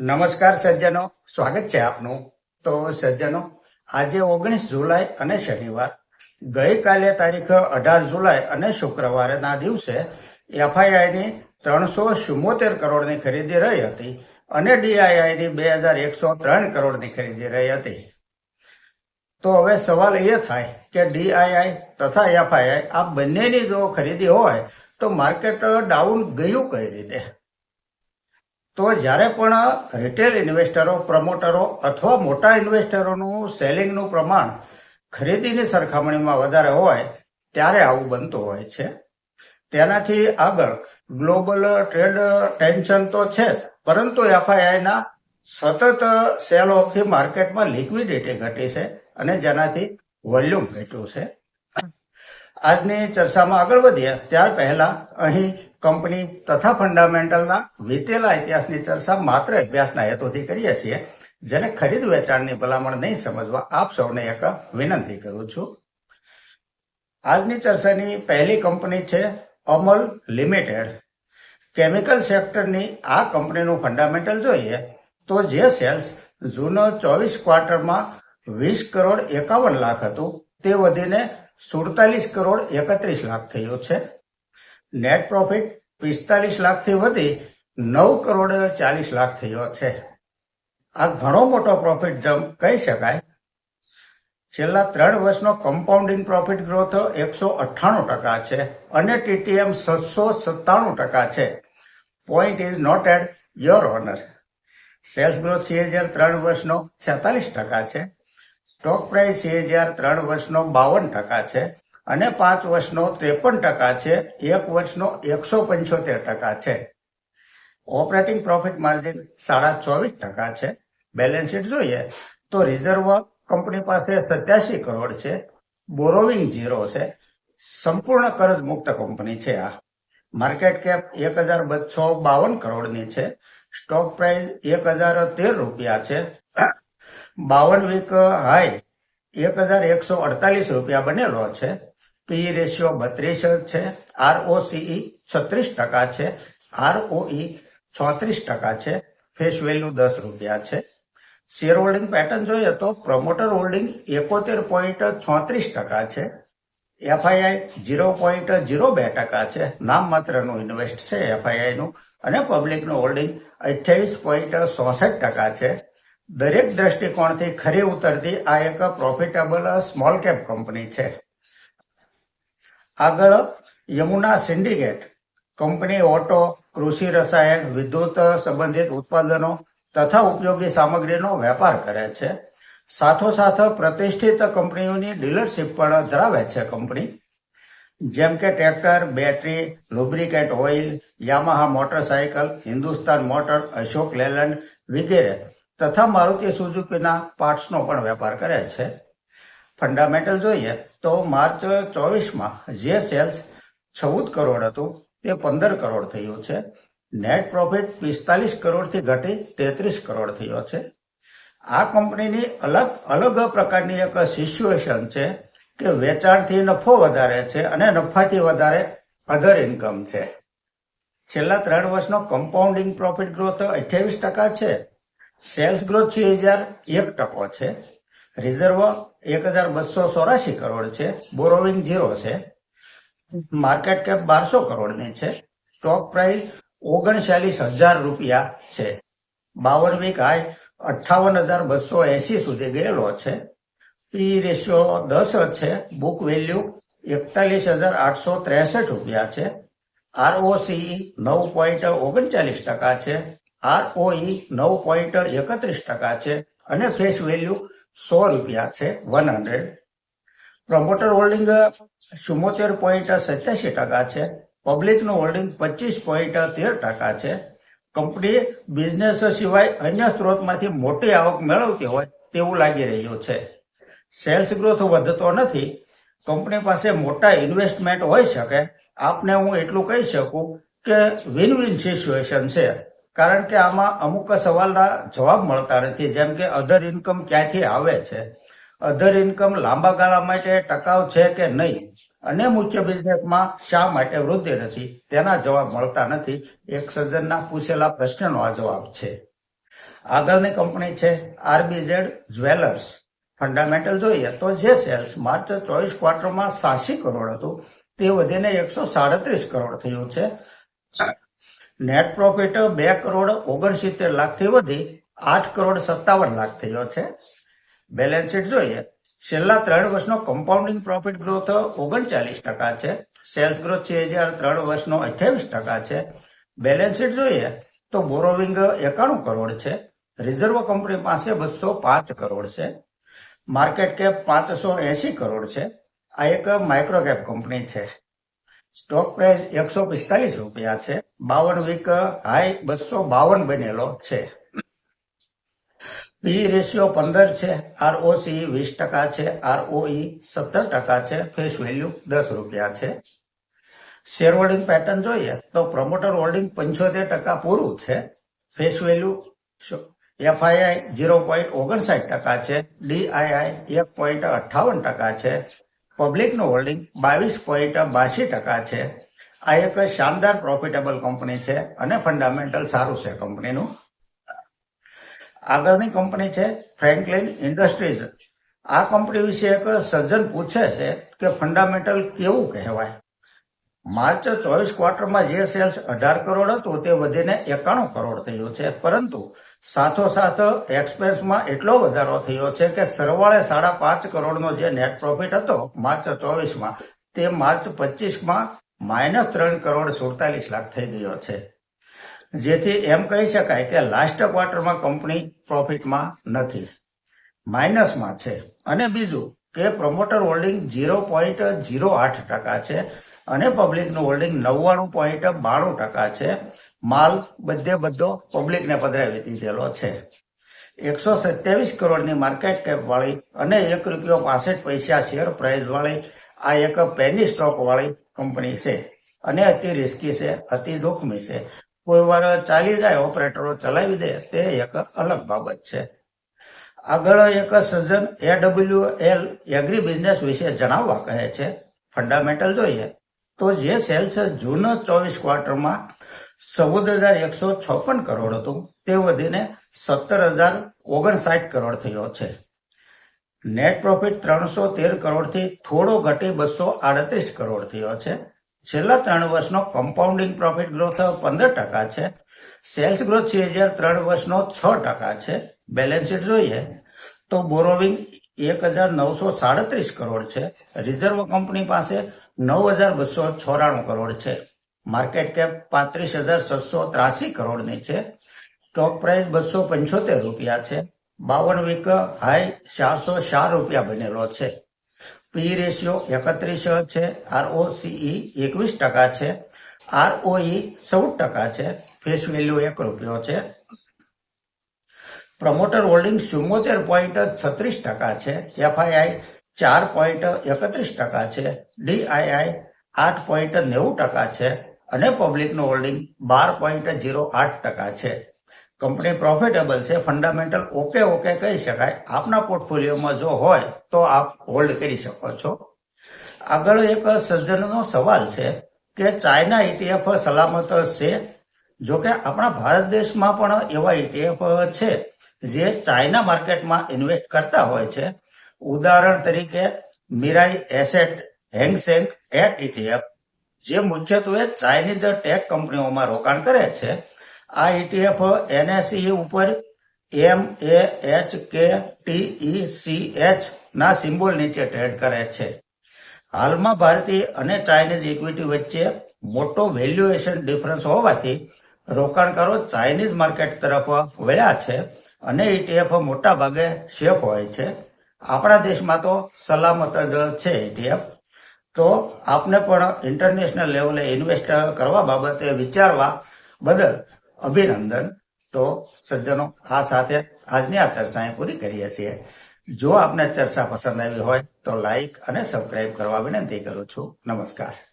નમસ્કાર સજ્જનો, સ્વાગત છે આપનું. તો સજ્જનો, આજે ઓગણીસ જુલાઈ અને શનિવાર, ગઈકાલે તારીખ અઢાર જુલાઈ અને શુક્રવારના દિવસે એફઆઈઆઈની ત્રણસો ચુમ્મોતેર કરોડની ખરીદી રહી હતી અને ડીઆઈઆઈની બે હજાર એકસો ત્રણ કરોડની ખરીદી રહી હતી. તો હવે સવાલ એ થાય કે ડીઆઈઆઈ તથા એફઆઈઆઈ આ બંનેની જો ખરીદી હોય તો માર્કેટ ડાઉન ગયું કઈ રીતે? તો જ્યારે પણ રિટેલ ઇન્વેસ્ટરો પ્રમોટરો અથવા મોટા ઇન્વેસ્ટરોનું સેલિંગનું પ્રમાણ ખરીદીની સરખામણીમાં વધારે હોય, ત્યારે આવું બનતું હોય છે. તેનાથી આગળ ગ્લોબલ ટ્રેડ ટેન્શન તો છે પરંતુ એફઆઈઆઈના સતત સેલ ઓફથી માર્કેટમાં લિક્વિડિટી ઘટી છે અને જેનાથી વોલ્યુમ ઘટ્યું છે. આજની ચર્ચામાં આગળ વધીએ. ત્યાર પહેલા અહીં કંપની તથા ફંડામેન્ટલના વીતેલા ઇતિહાસની ચર્ચા માત્ર અભ્યાસના હેતુથી કરીએ છીએ, જેને ખરીદ વેચાણની ભલામણ નહીં સમજવા આપ સૌને એક વિનંતી કરું છું. આજની ચર્ચાની પહેલી કંપની છે અમલ લિમિટેડ. કેમિકલ સેક્ટરની આ કંપનીનું ફંડામેન્ટલ જોઈએ તો જે સેલ્સ જૂનો ચોવીસ ક્વાર્ટરમાં વીસ કરોડ એકાવન લાખ હતું, તે વધીને સુડતાલીસ કરોડ એકત્રીસ લાખ થયું છે. નેટ પ્રોફિટ પિસ્તાલીસ લાખથી વધી, નવ કરોડ ચાલીસ લાખ થયો છે. આ ઘણો મોટો પ્રોફિટ જમ્પ કહી શકાય. છેલ્લા ત્રણ વર્ષનો કમ્પાઉન્ડિંગ પ્રોફિટ ગ્રોથ એકસો અઠ્ઠાણું ટકા છે અને ટીટીએમ છસો સત્તાણું ટકા છે. Point is not add your honour sales growth CAGR ત્રણ વર્ષનો છેતાલીસ ટકા છે. સ્ટોક પ્રાઇસ સીએજીઆર ત્રણ વર્ષનો બાવન ટકા છે. અને પાંચ વર્ષનો ત્રેપન ટકા છે, એક વર્ષનો એકસો પંચોતેર ટકા છે. ઓપરેટિંગ પ્રોફિટ માર્જિન સાડા ચોવીસ ટકા છે. બેલેન્સ શીટ જોઈએ તો રિઝર્વ કંપની પાસે સત્યાસી કરોડ છે. બોરોવિંગ ઝીરો છે. સંપૂર્ણ કરજ મુક્ત કંપની છે આ. માર્કેટ કેપ એક હજાર બસો બાવન કરોડની છે. સ્ટોક પ્રાઇસ એક હજાર તેર રૂપિયા છે. બાવન વીક હાઈ એક હજાર એકસો અડતાલીસ રૂપિયા બનેલો છે. પી રેશિયો બત્રીસ છે. આરઓસીઈ છત્રીસ ટકા છે. આરઓઈ ચોત્રીસ ટકા છે. ફેસ વેલ્યુ દસ રૂપિયા છે. શેર હોલ્ડિંગ પેટર્ન જોઈએ તો પ્રમોટર હોલ્ડિંગ એકોતેર પોઈન્ટ છોત્રીસ ટકા છે. એફઆઈઆઈ ઝીરો પોઈન્ટ ઝીરો બે ટકા છે. નામ માત્રનું ઇન્વેસ્ટ છે એફઆઈઆઈ નું અને પબ્લિકનું હોલ્ડિંગ અઠ્યાવીસ પોઈન્ટ ચોસઠ ટકા છે. દરેક દ્રષ્ટિકોણથી ખરી ઉતરતી આ એક પ્રોફિટેબલ સ્મોલ કેપ કંપની છે. આગળ યમુના સિન્ડિકેટ કંપની ઓટો, કૃષિ રસાયણ, વિદ્યુત સંબંધિત ઉત્પાદનો તથા ઉપયોગી સામગ્રીનો વેપાર કરે છે. સાથોસાથ પ્રતિષ્ઠિત કંપનીઓની ડીલરશીપ પણ ધરાવે છે કંપની. જેમ કે tractor, battery, lubricate oil, Yamaha motorcycle, Hindustan motor, Ashok Leyland વગેરે તથા મારુતિ સુઝુકીના પાર્ટ્સનો પણ વેપાર કરે છે. ફંડામેન્ટલ જોઈએ તો માર્ચ ચોવીસમાં જે સેલ્સ ચૌદ કરોડ હતું, તે પંદર કરોડ થયું છે. નેટ પ્રોફિટ પિસ્તાલીસ કરોડથી ઘટી તેત્રીસ કરોડ થયો છે. આ કંપનીની અલગ અલગ પ્રકારની એક સિચ્યુએશન છે કે વેચાણથી નફો વધારે છે અને નફાથી વધારે અધર ઇન્કમ છે. છેલ્લા ત્રણ વર્ષનો કમ્પાઉન્ડિંગ પ્રોફિટ ગ્રોથ અઠ્યાવીસ ટકા છે. સેલ્સ ગ્રોથ છે હજાર એક ટકો છે. રિઝર્વ એક હજાર બસો ચોરાશી કરોડ છે. બોરોવિંગ ઝીરો છે. માર્કેટ કેપ બારસો કરોડની છે. સ્ટોક પ્રાઇસ ઓગણચાલીસ હજાર રૂપિયા છે. બાવન વીક હાઈ અઠ્ઠાવન હજાર બસો એસી સુધી ગયેલો છે. પી રેશિયો દસ છે. બુક વેલ્યુ એકતાલીસ હજાર આઠસો ત્રેસઠ રૂપિયા છે. આરઓસી નવ પોઈન્ટ ઓગણચાલીસ ટકા છે. આરઓઈ નવ પોઈન્ટ એકત્રીસ ટકા છે. અને ફેસ વેલ્યુ સો રૂપિયા છે વન હંડ્રેડ પ્રમોટર હોલ્ડિંગ ચુમ્મોતેર પોઈન્ટ સત્યાસી ટકા છે. પબ્લિકનું હોલ્ડિંગ પચીસ પોઈન્ટ તેર ટકા છે. કંપની બિઝનેસ સિવાય અન્ય સ્ત્રોતમાંથી મોટી આવક મેળવતી હોય તેવું લાગી રહ્યું છે. સેલ્સ ગ્રોથ વધતો નથી. કંપની પાસે મોટા ઇન્વેસ્ટમેન્ટ હોઈ શકે. આપને હું એટલું કહી શકું કે વિન વિન સિચ્યુએશન છે. કારણ કે આમાં અમુક સવાલના જવાબ મળતા નથી. જેમ કે અધર ઇન્કમ ક્યાંથી આવે છે? અધર ઇન્કમ લાંબા ગાળા માટે ટકાઉ છે કે નહીં? અને મુખ્ય બિઝનેસમાં શા માટે વૃદ્ધિ નથી? તેના જવાબ મળતા નથી. એક સજ્જનના પૂછેલા પ્રશ્નનો આ જવાબ છે. આગળની કંપની છે આરબીઝેડ જ્વેલર્સ. ફંડામેન્ટલ જોઈએ તો જે સેલ્સ માર્ચ ચોવીસ ક્વાર્ટરમાં સાસી કરોડ હતું, તે વધીને એકસો સાડત્રીસ કરોડ થયું છે. નેટ પ્રોફિટ બે કરોડ ઓગણસિત્તેર લાખથી વધી આઠ કરોડ સત્તાવન લાખ થયો છે. બેલેન્સ શીટ જોઈએ, છેલ્લા ત્રણ વર્ષનો કમ્પાઉન્ડિંગ પ્રોફિટ ગ્રોથ ઓગણચાલીસ ટકા છે. સેલ્સ ગ્રોથ છે હજાર ત્રણ વર્ષનો અઠ્યાવીસ ટકા છે. બેલેન્સ શીટ જોઈએ તો બોરોવિંગ એકાણું કરોડ છે. રિઝર્વ કંપની પાસે બસો પાંચ કરોડ છે. માર્કેટ કેપ પાંચસો એસી કરોડ છે. આ એક માઇક્રો કેપ કંપની છે. સ્ટોક પ્રાઇસ એકસો પિસ્તાલીસ રૂપિયા છે. બાવન વીક હાઈ બસો બાવન બનેલો છે. પી રેશિયો પંદર છે. આરઓસી વીસ ટકા છે. આરઓઈ સત્તર ટકા છે. ફેસ વેલ્યુ દસ રૂપિયા છે. શેર હોલ્ડિંગ પેટર્ન જોઈએ તો પ્રમોટર હોલ્ડિંગ પંચોતેર ટકા પૂરું છે. Face value FII zero point ઓગણસાઠ ટકા છે. ડીઆઈઆઈ એક પોઈન્ટ અઠ્ઠાવન ટકા છે. પબ્લિકનું હોલ્ડિંગ બાવીસ પોઈન્ટ બાસી ટકા છે. આ એક શાનદાર પ્રોફિટેબલ કંપની છે અને ફંડામેન્ટલ સારું છે કંપનીનું આગળની કંપની છે ફ્રેન્કલિન ઇન્ડસ્ટ્રીઝ આ કંપની વિશે એક સર્જન પૂછે છે કે ફંડામેન્ટલ કેવું કહેવાય? માર્ચ ચોવીસ ક્વાર્ટરમાં જે સેલ્સ અઢાર કરોડ હતું, તે વધીને એકાણું કરોડ થયું છે. પરંતુ સાથોસાથ એક્સપેન્સમાં એટલો વધારો થયો છે કે સરવાળે સાડા પાંચ કરોડનો જે નેટ પ્રોફિટ હતો માર્ચ ચોવીસમાં, તે માર્ચ પચીસમાં માઇનસ ત્રણ કરોડ સુડતાલીસ લાખ થઈ ગયો છે. જેથી એમ કહી શકાય કે લાસ્ટ ક્વાર્ટરમાં કંપની પ્રોફિટમાં નથી. માઇનસમાં છે. અને બીજું કે promoter holding zero point zero આઠ ટકા છે. અને પબ્લિકનું હોલ્ડિંગ નવ્વાણું પોઈન્ટ બાણું ટકા છે. માલ બધે બધો પબ્લિકને પધરાવી દીધેલો છે. એકસો સત્યાવીસ કરોડની માર્કેટ કેપ વાળી અને એક રૂપિયો પાસઠ પૈસા શેર પ્રાઇસ વાળી આ એક પેની સ્ટોક વાળી કંપની છે. અને અતિ રિસ્કી છે, અતિ જોખમી છે. કોઈ વાર ચાલી જાય ઓપરેટરો ચલાવી દે, તે એક અલગ બાબત છે. આગળ એક સજ્જન એડબ્લ્યુ એલ એગ્રી બિઝનેસ વિશે જણાવવા કહે છે. ફંડામેન્ટલ જોઈએ. તો જે સેલ્સ જૂન ચોવીસ ક્વાર્ટરમાં ચૌદ હજાર એકસો છપ્પન કરોડ હતું. તે વધીને સત્તર હજાર ઓગણસાઠ કરોડ થયો છે. નેટ પ્રોફિટ ત્રણસો તેર કરોડથી થોડો ઘટી બસો આડત્રીસ કરોડ થયો છે. છેલ્લા ત્રણ વર્ષનો કમ્પાઉન્ડિંગ પ્રોફિટ ગ્રોથ પંદર ટકા છે. સેલ્સ ગ્રોથ છે હજાર ત્રણ વર્ષનો છ ટકા છે. બેલેન્સ શીટ જોઈએ તો બોરોવિંગ એક હજાર નવસો સાડત્રીસ કરોડ છે. રિઝર્વ કંપની પાસે નવ હજાર બસો ચોરાણું કરોડ છે. માર્કેટ કેપ પાંત્રીસ હજાર છસો ત્રાસી કરોડની છે. સ્ટોક પ્રાઇસ બસો પંચોતેર રૂપિયા છે. બાવન વીક હાઈ ચારસો ચાર રૂપિયા બનેલો છે. પી રેશિયો એકત્રીસ છે. આરઓસીઈ એકવીસ ટકા છે. આરઓઈ ચૌદ ટકા છે. ફેસ વેલ્યુ એક રૂપિયો છે. પ્રમોટર હોલ્ડિંગ ચુમ્મોતેર પોઈન્ટ છત્રીસ ટકા છે. એફઆઈઆઈ ચાર પોઈન્ટ એકત્રીસ ટકા છે. ડીઆઈઆઈ આઠ પોઈન્ટ નેવું ટકા છે અને પબ્લિકનું હોલ્ડિંગ બાર પોઈન્ટ ઝીરો આઠ ટકા છે. કંપની પ્રોફિટેબલ છે, ફંડામેન્ટલ ઓકે ઓકે કહી શકાય. આપના પોર્ટફોલિયોમાં જો હોય તો આપ હોલ્ડ કરી શકો છો. આગળ એક સર્જનનો સવાલ છે કે ચાઇના ઇટીએફ સલામત છે? જો કે આપણા ભારત દેશમાં પણ એવા ઇટીએફ છે જે ચાઇના માર્કેટમાં ઇન્વેસ્ટ કરતા હોય છે. ઉદાહરણ તરીકે, Mirae Asset, Hang Seng at ETF જે મુખ્યત્વે ચાઇનીઝ ટેક કંપનીઓમાં રોકાણ કરે છે. આ ઇટીએફ એનએસઈ ઉપર M A H K T C H ના સિમ્બોલ નીચે ટ્રેડ કરે છે. હાલમાં ભારતીય અને ચાઇનીઝ ઇક્વિટી વચ્ચે મોટો વેલ્યુએશન ડિફરન્સ હોવાથી રોકાણકારો ચાઇનીઝ માર્કેટ તરફ વળ્યા છે અને ઇટીએફ મોટા ભાગે સેફ હોય છે. આપણા દેશમાં તો સલામત જ છે એટીએમ તો આપને પણ ઇન્ટરનેશનલ લેવલે ઇન્વેસ્ટ કરવા બાબતે વિચારવા બદલ અભિનંદન. તો સજ્જનો, આ સાથે આજની આ ચર્ચાએ પૂરી કરીએ છીએ. જો આપને ચર્ચા પસંદ આવી હોય તો લાઈક અને સબસ્ક્રાઇબ કરવા વિનંતી કરું છું. નમસ્કાર.